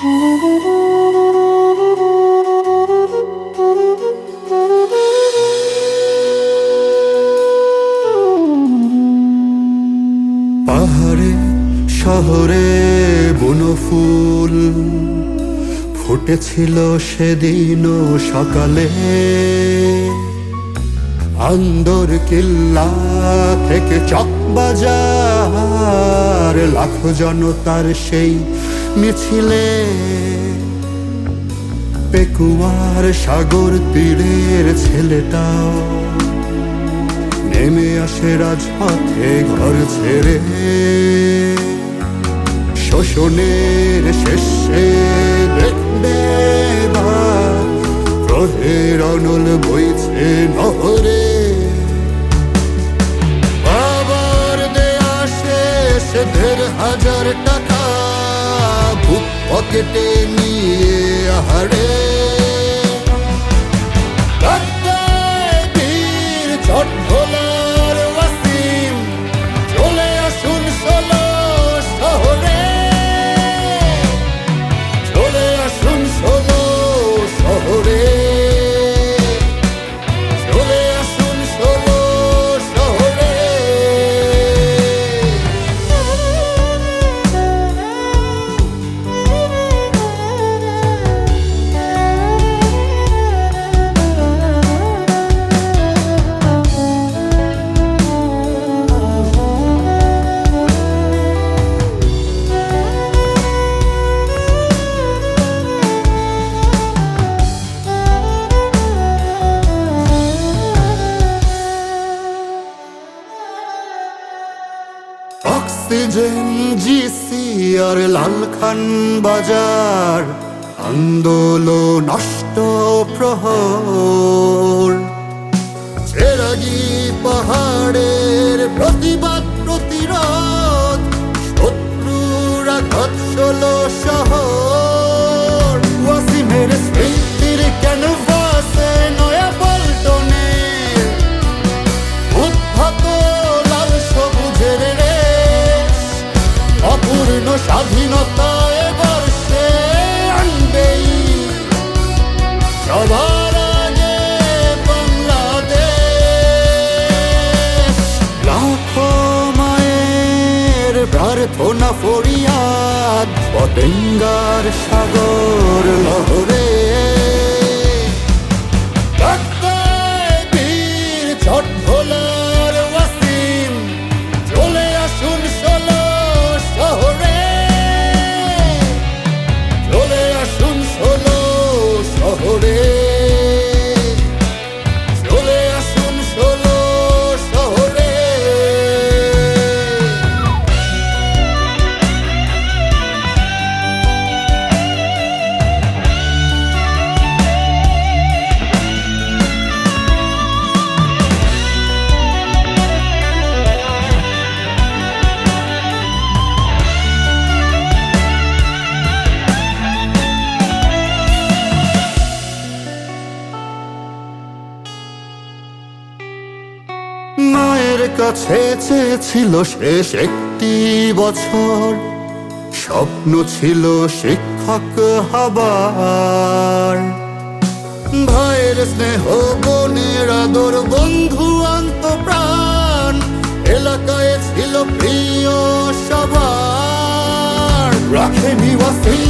পাহাড়ে শহরে বনফুল ফুটেছিল সেদিন সকালে। আন্দর কিল্লা থেকে চকবাজার লাখ জনতার সেই মিছিলে। পেকুয়ার সাগর তীরের ছেলেটাও নেমে আসে রাজপথে ঘর ছেড়ে। শোষণের শেষে দেখবে ক্রোধের অনল বইছে নহরে। বাবার দেয়া শেষ হাজার টাকা পকেটে নিয়ে আহারে অক্সিজেন জিসি আর লালখান বাজার আন্দোলন নষ্ট প্রহর। পাহাড়ের প্রার্থনা ফরিয়াদ পতেঙ্গার সাগর লহরে। চেয়েছিল শেষ একটি বছর। স্বপ্ন ছিল শিক্ষক হবার। ভাইয়ের স্নেহ বোনের আদর, বন্ধু আন্ত প্রাণ এলাকায় ছিল প্রিয় সবার। রাখেনি ওয়াসিমাকে